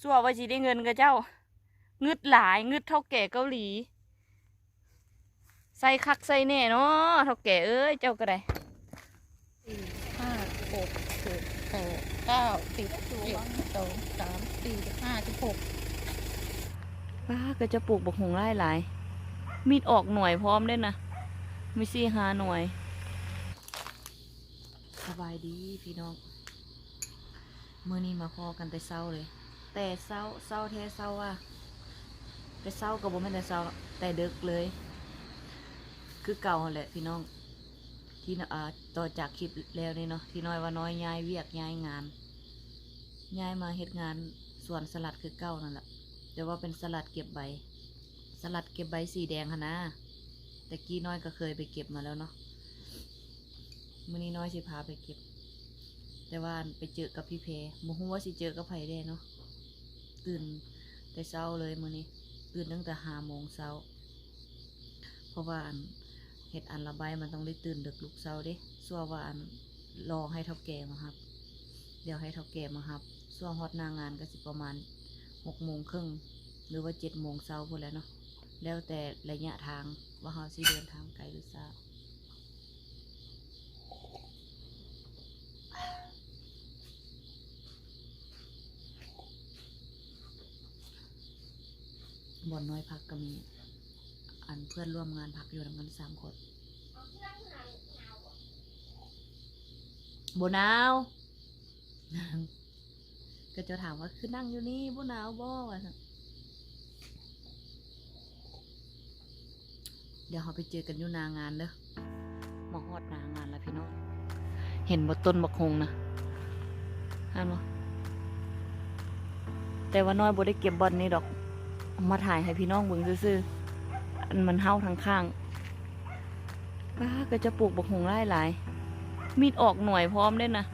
สัวว่าสิได้เงินกับเจ้างึดหลายงึดเท่าแก่เกาหลี ใส่คักใส่แน่เนาะเท่าแก่เอ้ยเจ้าก็ได้สี่ห้าหกเจ็ดแปดเก้าสิบเอ็ดสองสามสี่ห้าสิบหกป้าก็จะปลูกบักหงไล่หลาย มีดออกหน่วยพร้อมเด้นะมีสี่หาหน่วย สบายดีพี่น้องมื่อนี้มาพอกันแต่เศร้าเลย แต่เศร้าเศร้าแท้เศร้าว่าแต่เศร้ากับบ่แม่นแต่เศร้าแต่เดึกเลย คือเก่าแหละพี่น้อง ที่อ่าต่อจากคลิปแล้วนี่เนาะที่น้อยว่าน้อยย้ายเวียกย้ายงานย้ายมาเฮ็ดงานส่วนสลัดคือเก่านั่นแหละแต่ว่าเป็นสลัดเก็บใบ สลัดเก็บใบสีแดงค่ะนะแต่กี้น้อยก็เคยไปเก็บมาแล้วเนาะมื้อนี้น้อยสิพาไปเก็บ แต่ว่าไปเจอกับพี่เพบ่ฮู้ว่าสิเจอกับไผแน่เนาะ ตื่นแต่เช้าเลยมื้อนี้ตื่นตั้งแต่ห้าโมงเช้า เพราะว่าอันเฮ็ดอันระบายมันต้องได้ตื่นดึกลุกเช้าด้ส่วนว่าอันรอให้เท่าแก่มาครับ เดี๋ยวให้เท่าแก่มาครับส่วนฮอดนางงานก็สิประมาณหกโมงครึ่งหรือว่าเจ็ดโมงเช้าพูดแล้วเนาะแล้วแต่ระยะทางว่าเราสิเดินทางไกลหรือช้า บอนน้อยพักก็มี อันเพื่อนร่วมงานพักอยู่นำกันสามคนบนาวก็จะถามว่าคือนั่งอยู่นี่บนาวบ่วะซั่นเดี๋ยวเราไปเจอกันอยู่นางานเด้อมาฮอดนางานแล้วพี่น้อง เห็นบ่ต้นบักฮงนะฮันบ่แต่ว่าน้อยบ่ได้เก็บบอลนี่ดอก มาถ่ายให้พี่น้องเบิ่งซื่อๆอันมันเฮาทางข้างป้าก็จะปลูกบักฮงหลายหลาย มีดออกหน่วยพร้อมเด้นะ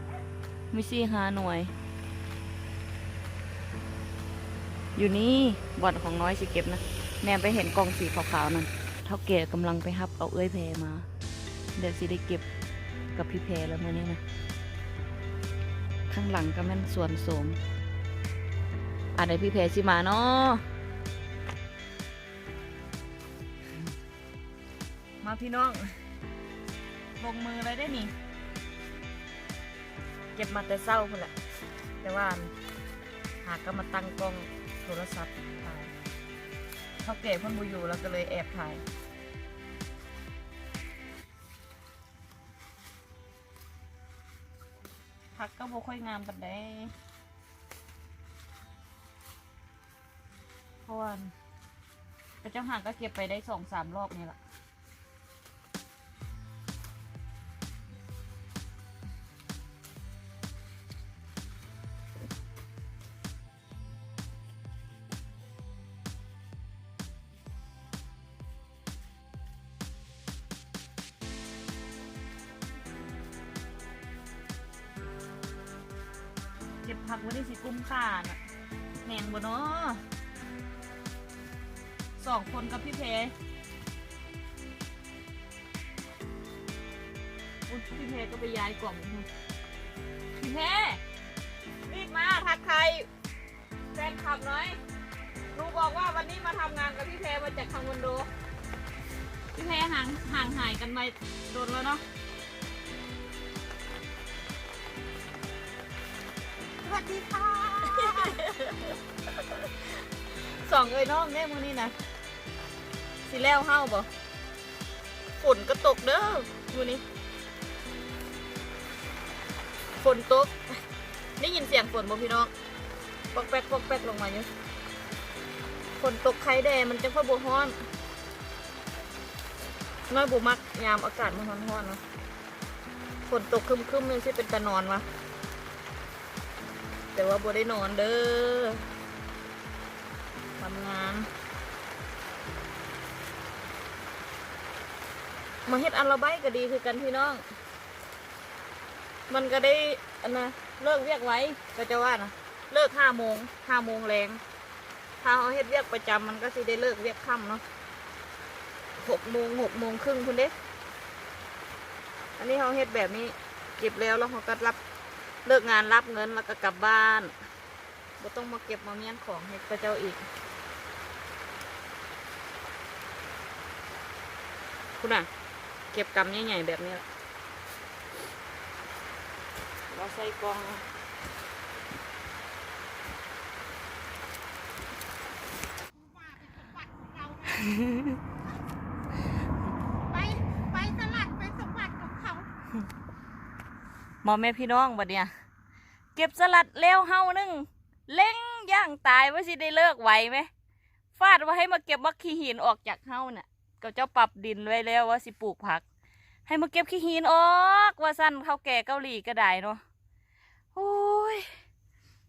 มีสี่หาหน่วย อยู่นี่บ่อนของน้อยสิเก็บนะ แนมไปเห็นกองสีขาวๆนั่นเท่าแก่กำลังไปฮับเอาเอ้ยแพรมา เดี๋ยวสิได้เก็บกับพี่แพรแล้วเมื่อนี้นะ ข้างหลังก็แม่นสวนโสมอันไหนพี่แพรสิมาเนาะาพี่น้อง ลงมือเลยได้นี่ เก็บมาแต่เศร้าพุ่นแหละ แต่ว่าหากก็มาตั้งกล้องโทรศัพท์ถ่ายเขาเก็บเพ่นบูอยู่แล้วก็เลยแอบถ่ายพักก็บ่ค่อยงามกันได้เพราะว่าพระเจ้าห่างก็เก็บไปได้สองสามรอบนี่แหละ ก็บผักไว้ได้สิกุ้มค่าน่ะแหงบ่เนาะสองคนกับพี่เพอุพี่เพก็ไปย้ายกล่องพี่เพรีบมาทักใครแฟนคลับหน่อยหนูบอกว่าวันนี้มาทำงานกับพี่เพมาจากทางวันโดพี่เพห่างห่างหายกันมาโดนแล้วเนาะ ดีค่ะสองเอ้ยน้องเนี่ยมือนี่นะสิแล้วเฮ้าบ่ฝนก็ตกเด้อมือนี้ฝนตกได้ยินเสียงฝนบ่พี่น้องปอกแป๊กปอกแป๊กลงมาอยู่ฝนตกไข่แดงมันจะค่อยบวฮ้อนน้อยบุมักยามอากาศมันร้อนๆเนาะฝนตกคึมๆเลยใช่เป็นตะนอนวะ แต่ว่าบ่ได้นอนเด้อทำงาน มาเฮ็ดอันละใบก็ดีคือกันพี่น้อง มันก็ได้อันนะเลิกเวียกไว้ก็จะว่านะเลิกห้าโมงห้าโมงแรงถ้าเขาเฮ็ดเวียกประจำมันก็สิได้เลิกเวียกค่ำเนาะหกโมงหกโมงครึ่งคุณเด้ อันนี้เขาเฮ็ดแบบนี้ เก็บแล้วแล้วเขาก็รับ เลิกงานรับเงินแล้วก็กลับบ้านบ่ต้องมาเก็บมาเมียนของให้พระเจ้าอีกคุณอะ เก็บกำใหญ่ๆแบบนี้ละเราใส่กล่องปไปสลัดเป็นสมบัติของเขา ห มอแม่พี่น้องบัดเนี่ย เก็บสลัดเร็วเฮานึงเล้งย่างตายว่าสิได้เลิกไหวไหมฟาดว่าให้มาเก็บมักขี้หินออกจากเฮาน่ะก็เจ้าปรับดินไว้แล้วว่าสิปลูกผัก ให้มาเก็บขี้หินออกว่าสั้นเขาแก่เกาหลีก็ได้เนาะโอ้ย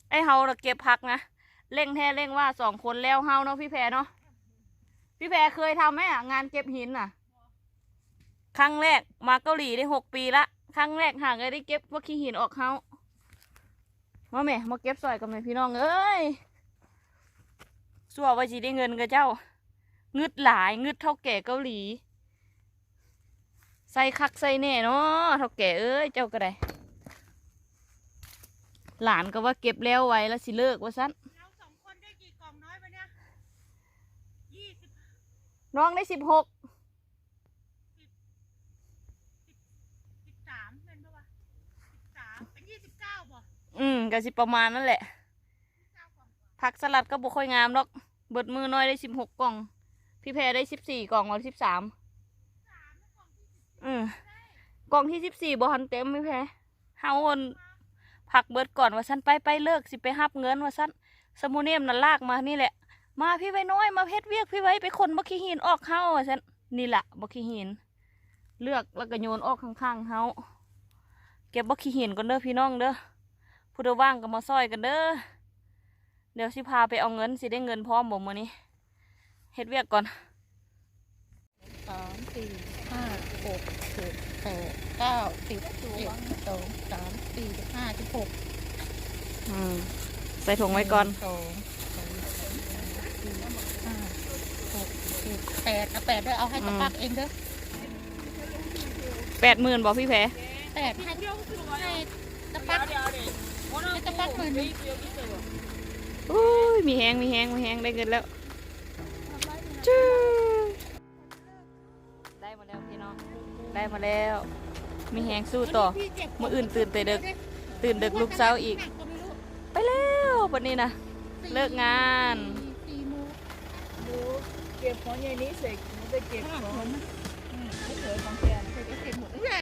ไอเฮาน่ะเก็บผักนะเร่งแท้เร่งว่าสองคนแล้วเฮาเนาะพี่แพรเนาะพี่แพรเคยทำไหมอะงานเก็บหินน่ะ ครั้งแรกมาเกาหลีได้หกปีละ ครั้งแรกห่างเลยได้เก็บว่าขี้หินออกเขามาแม่มาเก็บซอยกับแม่พี่น้องเอ้ยสัวว่าจีได้เงินกับเจ้างึดหลายงึดเท่าแก่เกาหลี ใส่คักใส่แน่เนาะเท่าแก่เอ้ยเจ้าก็ได้ หลานก็ว่าเก็บแล้วไว้แล้วสิเลิกว่าสั้นเราสองคนได้กี่กล่องน้อยไปเนี่ยยี่สิบน้องได้สิบหก สิบสามเป็นปะวะสิบสาม เป็นยี่สิบเก้าบ่อืมก็สิประมาณนั่นแหละ ผักสลัดก็บ่ค่อยงามดอก เบิดมือน้อยได้สิบหกกล่อง พี่แพรได้สิบสี่กล่องหรือสิบสามอืมกล่องที่สิบสี่บ่หันเต็มพี่แพรเฮาอนผักเบิดก่อนว่าสั้นไปไปเลิกสิไปหับเงินว่าสั้นสมุเนมนั่นลากมานี่แหละ มาพี่ไว้น้อยมาเพชรเวียกพี่ไว้ไปคนบักขี้หินออกเฮาว่าสั้นนี่แหละบักขี้หิน เลือกแล้วก็โยนออกข้างๆเฮา เก็บบักขี้หินก่อนเด้อพี่น้องเด้อผู้ใดว่างก็มาซอยกันเด้อเดี๋ยวสิพาไปเอาเงินสิได้เงินพร้อมบ่มื้อนี้เฮ็ดเวียกก่อนสามสี่ห้าหกเจ็ดแปดเก้าสิบเอ็ดสองสามสี่สิบห้าสิบหกอืมใส่ถุงไว้ก่อนสองสามสี่ห้าหกเจ็ดแปดเอาแปดด้วยเอาให้ตะปักเองเด้อแปดหมื่นบอกพี่แพร แปดให้ให้ตะปักให้ตะปักหมื่นหนึ่งอุ้ยมีแหงมีแหงมีแหงได้เงินแล้วจู้ได้มาแล้วพี่น้องได้มาแล้ว มีแหงสู้ต่อมืออื่นตื่นแต่ดึกตื่นดึกลุกเช้าอีก ไปแล้ววันนี้นะเลิกงานเก็บของยายนี้เสร็จหนูไปเก็บของ